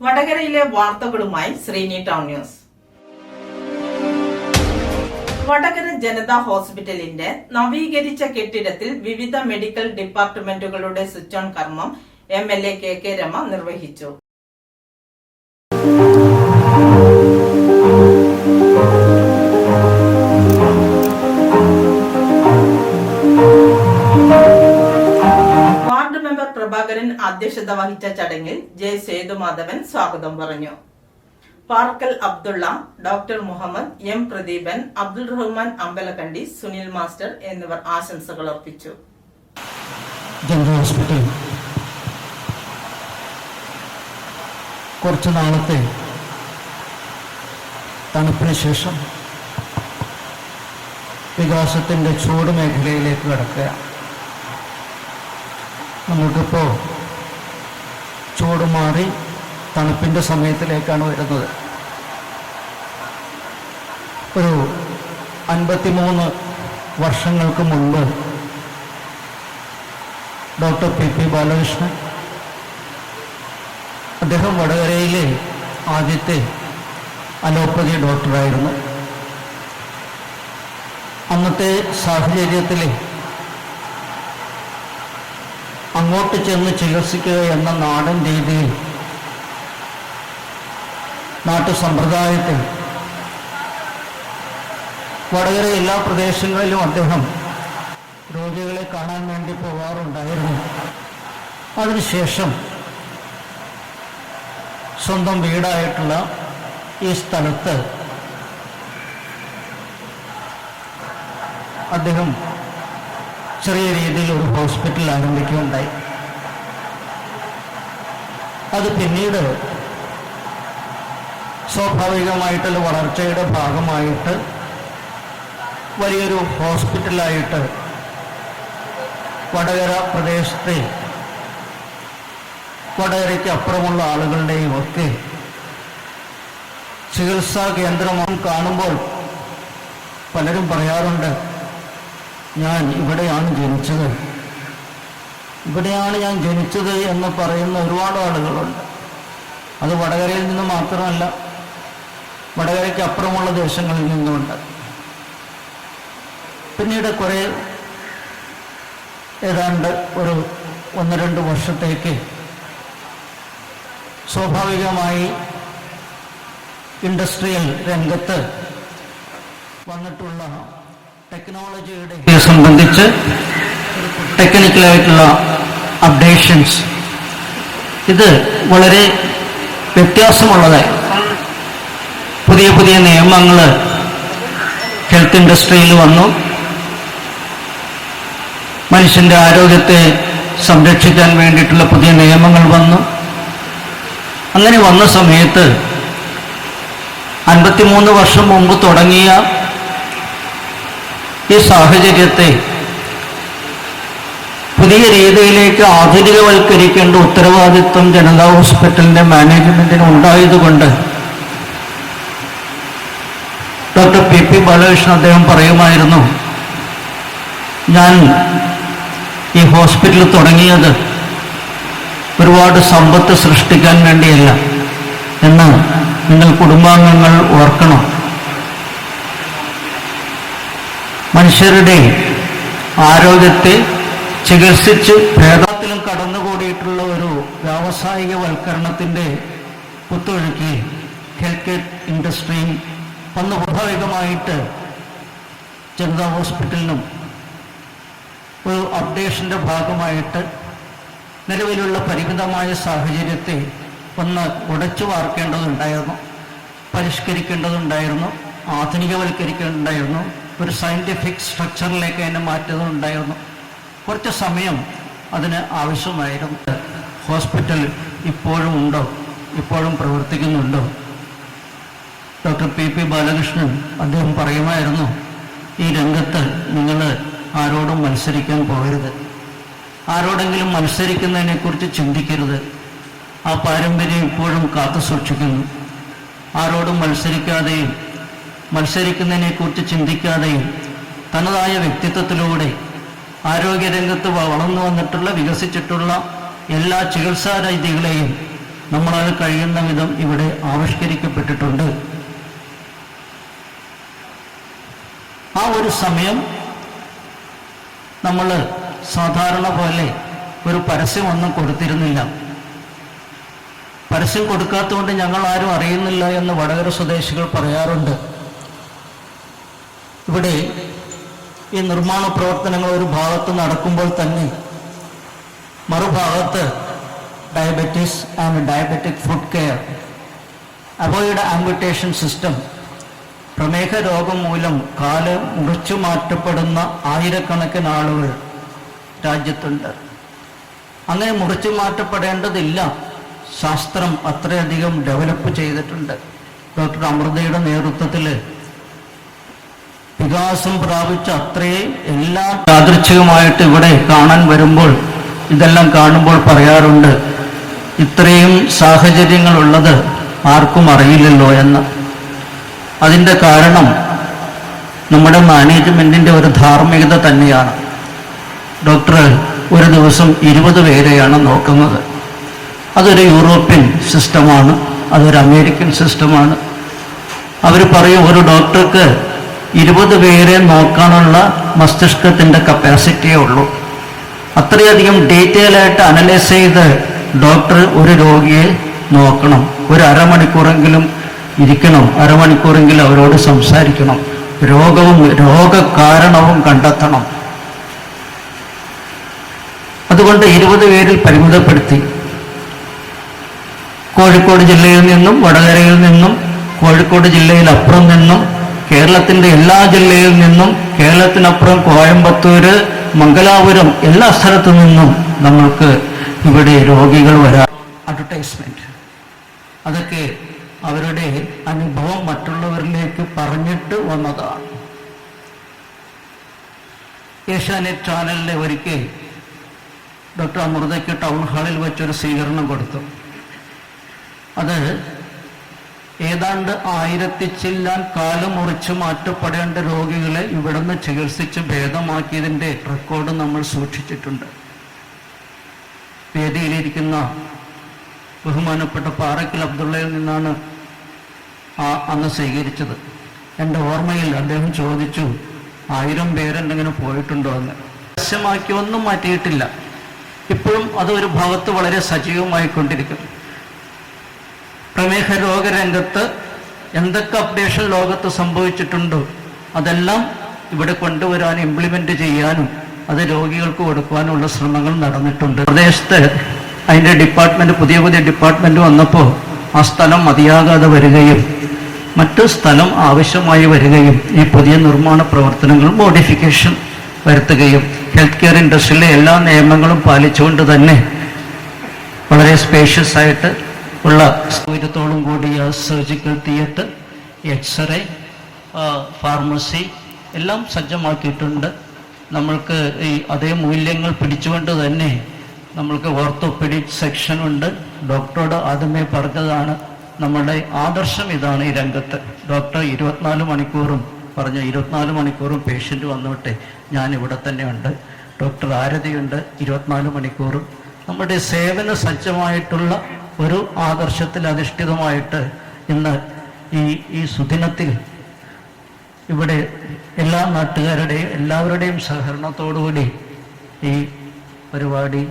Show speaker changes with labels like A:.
A: വടകരയിലെ വാർത്തകളുമായി Sreeni town news. Vadakara Janata ഹോസ്പിറ്റലിന്റെ നവീകരിച്ച കെട്ടിടത്തിൽ വിവിധ മെഡിക്കൽ ഡിപ്പാർട്ട്മെന്റുകളുടെ സ്വിച്ച് ഓൺ കർമ്മം M L A K K Rama നിർവഹിച്ചു. അധ്യക്ഷത വഹിച്ച ചടങ്ങിൽ ജെ സേതുമാധവൻ സ്വാഗതം പറഞ്ഞു. Parkal Abdulla doctor Muhammad M Pradeepan Abdul Rahman Ambalakandi Sunil master എന്നിവർ ആശംസകൾ അർപ്പിച്ചു.
B: General hospital. കുറച്ച് നാളത്തെ തണുപ്പിന് ശേഷം വികാസത്തിന്റെ ചൂട് മേഖലയിലേക്ക് കടക്കുക. നമുക്കിപ്പോൾ മാറി തണുപ്പിന്റെ സമയത്തിലേക്കാണ് വരുന്നത്. ഒരു അൻപത്തിമൂന്ന് വർഷങ്ങൾക്ക് മുമ്പ് ഡോക്ടർ പി പി ബാലകൃഷ്ണൻ അദ്ദേഹം വടകരയിലെ ആദ്യത്തെ അലോപ്പതി ഡോക്ടറായിരുന്നു. അന്നത്തെ സാഹചര്യത്തിൽ അങ്ങോട്ട് ചെന്ന് ചികിത്സിക്കുക എന്ന നാടൻ രീതിയിൽ നാട്ടു സമ്പ്രദായത്തിൽ. വടകര എല്ലാ പ്രദേശങ്ങളിലും അദ്ദേഹം രോഗികളെ കാണാൻ വേണ്ടി പോകാറുണ്ടായിരുന്നു അതിനുശേഷം സ്വന്തം വീടായിട്ടുള്ള ഈ സ്ഥലത്ത് അദ്ദേഹം ചെറിയ രീതിയിൽ ഒരു ഹോസ്പിറ്റൽ ആരംഭിക്കുകയുണ്ടായി. അത് പിന്നീട് സ്വാഭാവികമായിട്ടുള്ള വളർച്ചയുടെ ഭാഗമായിട്ട് വലിയൊരു ഹോസ്പിറ്റലായിട്ട് വടകര പ്രദേശത്തെ വടകരയ്ക്ക് അപ്പുറമുള്ള ആളുകളുടെയും ഒക്കെ ചികിത്സാ കേന്ദ്രമാണ് കാണുമ്പോൾ പലരും പറയാറുണ്ട് ഞാൻ ഇവിടെയാണ് ജനിച്ചത്. ഇവിടെയാണ് ഞാൻ ജനിച്ചത് എന്ന് പറയുന്ന ഒരുപാട് ആളുകളുണ്ട്. അത് വടകരയിൽ നിന്ന് മാത്രമല്ല വടകരയ്ക്ക് അപ്പുറമുള്ള ദേശങ്ങളിൽ നിന്നുമുണ്ട്. പിന്നീട് കുറേ ഏതാണ്ട് ഒരു ഒന്ന് രണ്ട് വർഷത്തേക്ക് സ്വാഭാവികമായി ഇൻഡസ്ട്രിയൽ രംഗത്ത് വന്നിട്ടുള്ള ടെക്നോളജിയുടെ സംബന്ധിച്ച് ടെക്നിക്കലായിട്ടുള്ള അപ്ഡേഷൻസ് ഇത് വളരെ വ്യത്യാസമുള്ളതായി. പുതിയ പുതിയ നിയമങ്ങൾ ഹെൽത്ത് ഇൻഡസ്ട്രിയിൽ വന്നു. മനുഷ്യന്റെ ആരോഗ്യത്തെ സംരക്ഷിക്കാൻ വേണ്ടിയിട്ടുള്ള പുതിയ നിയമങ്ങൾ വന്നു. അങ്ങനെ വന്ന സമയത്ത് അൻപത്തിമൂന്ന് വർഷം മുമ്പ് തുടങ്ങിയ ഈ സാഹചര്യത്തെ പുതിയ രീതിയിലേക്ക് ആധുനികവൽക്കരിക്കേണ്ട ഉത്തരവാദിത്വം ജനതാ ഹോസ്പിറ്റലിന്റെ മാനേജ്മെന്റിന് ഉണ്ടായതുകൊണ്ട് ഡോക്ടർ പി പി ബാലകൃഷ്ണൻ അദ്ദേഹം പറയുമായിരുന്നു ഞാൻ ഈ ഹോസ്പിറ്റൽ തുടങ്ങിയത് ഒരുപാട് സമ്പത്ത് സൃഷ്ടിക്കാൻ വേണ്ടിയല്ല. എന്ന് നിങ്ങൾ കുടുംബാംഗങ്ങൾ ഓർക്കണം. മനുഷ്യരുടെ ആരോഗ്യത്തെ ചികിത്സിച്ച് ഭേദത്തിലും കടന്നുകൂടിയിട്ടുള്ള ഒരു വ്യാവസായിക വൽക്കരണത്തിന്റെ കുത്തൊഴുക്കി ഹെൽത്ത് കെയർ ഇൻഡസ്ട്രിയും വന്ന് സ്വാഭാവികമായിട്ട് ജനതാ ഹോസ്പിറ്റലിനും ഒരു അപ്ഡേഷന്റെ ഭാഗമായിട്ട് നിലവിലുള്ള പരിമിതമായ സാഹചര്യത്തെ ഒന്ന് ഉടച്ചു വാർക്കേണ്ടതുണ്ടായിരുന്നു പരിഷ്കരിക്കേണ്ടതുണ്ടായിരുന്നു ആധുനികവൽക്കരിക്കേണ്ടതുണ്ടായിരുന്നു. ഒരു സയന്റിഫിക് സ്ട്രക്ചറിലേക്ക് അതിനെ മാറ്റുന്നുണ്ടായിരുന്നു കുറച്ച് സമയം അതിന് ആവശ്യമായിരുന്നു. ഹോസ്പിറ്റൽ ഇപ്പോഴും ഉണ്ടോ? ഇപ്പോഴും പ്രവർത്തിക്കുന്നുണ്ടോ? ഡോക്ടർ പി പി ബാലകൃഷ്ണൻ അദ്ദേഹം പറയുമായിരുന്നു ഈ രംഗത്ത് നിങ്ങൾ ആരോടും മത്സരിക്കാൻ പോകരുത്. ആരോടെങ്കിലും മത്സരിക്കുന്നതിനെക്കുറിച്ച് ചിന്തിക്കരുത്. ആ പാരമ്പര്യം ഇപ്പോഴും കാത്തു സൂക്ഷിക്കുന്നു ആരോടും മത്സരിക്കാതെയും മത്സരിക്കുന്നതിനെക്കുറിച്ച് ചിന്തിക്കാതെയും തനതായ വ്യക്തിത്വത്തിലൂടെ ആരോഗ്യരംഗത്ത് വളർന്നു വന്നിട്ടുള്ള വികസിച്ചിട്ടുള്ള എല്ലാ ചികിത്സാ രീതികളെയും നമ്മളത് കഴിയുന്ന വിധം ഇവിടെ ആവിഷ്കരിക്കപ്പെട്ടിട്ടുണ്ട്. ആ ഒരു സമയം നമ്മൾ സാധാരണ പോലെ ഒരു പരസ്യമൊന്നും കൊടുത്തിരുന്നില്ല. പരസ്യം കൊടുക്കാത്തതുകൊണ്ട് ഞങ്ങൾ ആരും അറിയുന്നില്ല എന്ന് വടകര സ്വദേശികൾ പറയാറുണ്ട്. ഇവിടെ ഈ നിർമ്മാണ പ്രവർത്തനങ്ങൾ ഒരു ഭാഗത്ത് നടക്കുമ്പോൾ തന്നെ മറുഭാഗത്ത് diabetes and diabetic foot care avoid amputation system പ്രമേഹ രോഗം മൂലം കാൽ മുറിച്ചു മാറ്റപ്പെടുന്ന ആയിരക്കണക്കിന് ആളുകൾ രാജ്യത്തുണ്ട്. അങ്ങനെ മുറിച്ചു മാറ്റപ്പെടേണ്ടതില്ല ശാസ്ത്രം അത്രയധികം ഡെവലപ്പ് ചെയ്തിട്ടുണ്ട്. ഡോക്ടർ അമൃതയുടെ നേതൃത്വത്തിൽ വികാസം പ്രാപിച്ച അത്രയും എല്ലാം യാദൃച്ഛികമായിട്ട് ഇവിടെ കാണാൻ വരുമ്പോൾ ഇതെല്ലാം കാണുമ്പോൾ പറയാറുണ്ട് ഇത്രയും സാഹചര്യങ്ങളുള്ളത് ആർക്കും അറിയില്ലല്ലോ എന്ന്. അതിന്റെ കാരണം നമ്മുടെ മാനേജ്മെന്റിന്റെ ഒരു ധാർമ്മികത തന്നെയാണ്. ഡോക്ടർ ഒരു ദിവസം ഇരുപത് പേരെയാണ് നോക്കുന്നത്. അതൊരു യൂറോപ്യൻ സിസ്റ്റമാണ് അതൊരു അമേരിക്കൻ സിസ്റ്റമാണ്. അവർ പറയും ഒരു ഡോക്ടർക്ക് ഇരുപത് പേരെ നോക്കാനുള്ള മസ്തിഷ്കത്തിന്റെ കപ്പാസിറ്റിയേ ഉള്ളൂ. അത്രയധികം ഡീറ്റെയിൽ ആയിട്ട് അനലൈസ് ചെയ്ത് ഡോക്ടർ ഒരു രോഗിയെ നോക്കണം. ഒരു അരമണിക്കൂറെങ്കിലും ഇരിക്കണം. അരമണിക്കൂറെങ്കിലും അവരോട് സംസാരിക്കണം. രോഗവും രോഗകാരണവും കണ്ടെത്തണം. അതുകൊണ്ട് ഇരുപത് പേരിൽ പരിമിതപ്പെടുത്തി. കോഴിക്കോട് ജില്ലയിൽ നിന്നും വടകരയിൽ നിന്നും കോഴിക്കോട് ജില്ലയിൽ അപ്പുറം നിന്നും കേരളത്തിന്റെ എല്ലാ ജില്ലയിൽ നിന്നും കേരളത്തിനപ്പുറം കോയമ്പത്തൂര് മംഗലാപുരം എല്ലാ സ്ഥലത്തു നിന്നും നമ്മൾക്ക് ഇവിടെ രോഗികൾ വരാം അഡ്വർടൈസ്മെന്റ് അതൊക്കെ അവരുടെ അനുഭവം മറ്റുള്ളവരിലേക്ക് പറഞ്ഞിട്ട് വന്നതാണ്. ഏഷ്യാനെറ്റ് ചാനലിലെ ഒരിക്കൽ ഡോക്ടർ അമൃതയ്ക്ക് ടൗൺ ഹാളിൽ വെച്ചൊരു സ്വീകരണം കൊടുത്തു. അത് ഏതാണ്ട് ആയിരത്തി ചില്ലാൻ കാലം മുറിച്ചു മാറ്റപ്പെടേണ്ട രോഗികളെ ഇവിടുന്ന് ചികിത്സിച്ച് ഭേദമാക്കിയതിന്റെ റെക്കോർഡ് നമ്മൾ സൂക്ഷിച്ചിട്ടുണ്ട്. വേദിയിലിരിക്കുന്ന ബഹുമാനപ്പെട്ട പാറക്കൽ അബ്ദുള്ളയിൽ നിന്നാണ് ആ അന്ന് സ്വീകരിച്ചത്. എന്റെ ഓർമ്മയിൽ അദ്ദേഹം ചോദിച്ചു ആയിരം പേരെന്തെങ്കിലും പോയിട്ടുണ്ടോ എന്ന്? രഹസ്യമാക്കി ഒന്നും മാറ്റിയിട്ടില്ല. ഇപ്പോഴും അത് ഒരു ഭാഗത്ത് വളരെ സജീവമായിക്കൊണ്ടിരിക്കുന്നു. പ്രമേഹ രോഗരംഗത്ത് എന്തൊക്കെ അപ്ഡേഷൻ ലോകത്ത് സംഭവിച്ചിട്ടുണ്ടോ അതെല്ലാം ഇവിടെ കൊണ്ടുവരാനും ഇംപ്ലിമെന്റ് ചെയ്യാനും അത് രോഗികൾക്ക് കൊടുക്കുവാനുള്ള ശ്രമങ്ങൾ നടന്നിട്ടുണ്ട്. പ്രദേശത്ത് അതിന്റെ ഡിപ്പാർട്ട്മെന്റ് പുതിയ പുതിയ ഡിപ്പാർട്ട്മെന്റ് വന്നപ്പോൾ ആ സ്ഥലം മതിയാകാതെ വരികയും മറ്റു സ്ഥലം ആവശ്യമായി വരികയും ഈ പുതിയ നിർമ്മാണ പ്രവർത്തനങ്ങൾ മോഡിഫിക്കേഷൻ വരുത്തുകയും ഹെൽത്ത് കെയർ ഇൻഡസ്ട്രിയിലെ എല്ലാ നിയമങ്ങളും പാലിച്ചുകൊണ്ട് തന്നെ വളരെ സ്പേഷ്യസ് ആയിട്ട് ഉള്ള സൗകര്യത്തോടും കൂടിയ സർജിക്കൽ തിയേറ്റർ എക്സ്റേ ഫാർമസി എല്ലാം സജ്ജമാക്കിയിട്ടുണ്ട്. നമ്മൾക്ക് ഈ അതേ മൂല്യങ്ങൾ പിടിച്ചുകൊണ്ട് തന്നെ നമ്മൾക്ക് സെക്ഷൻ ഉണ്ട്. ഡോക്ടറോട് ആദ്യമേ പറഞ്ഞതാണ് നമ്മുടെ ആദർശം ഇതാണ് ഈ രംഗത്ത്. ഡോക്ടർ ഇരുപത്തിനാല് മണിക്കൂറും പറഞ്ഞു ഇരുപത്തിനാല് മണിക്കൂറും പേഷ്യന്റ് വന്നോട്ടെ ഞാൻ ഇവിടെ തന്നെയുണ്ട്. ഡോക്ടർ ആരതിയുണ്ട് ഇരുപത്തിനാല് മണിക്കൂറും. നമ്മുടെ സേവന സജ്ജമായിട്ടുള്ള ഒരു ആദർശത്തിൽ അധിഷ്ഠിതമായിട്ട് ഇന്ന് ഈ ഈ സുദിനത്തിൽ ഇവിടെ എല്ലാ നാട്ടുകാരുടെയും എല്ലാവരുടെയും സഹകരണത്തോടുകൂടി ഈ പരിപാടി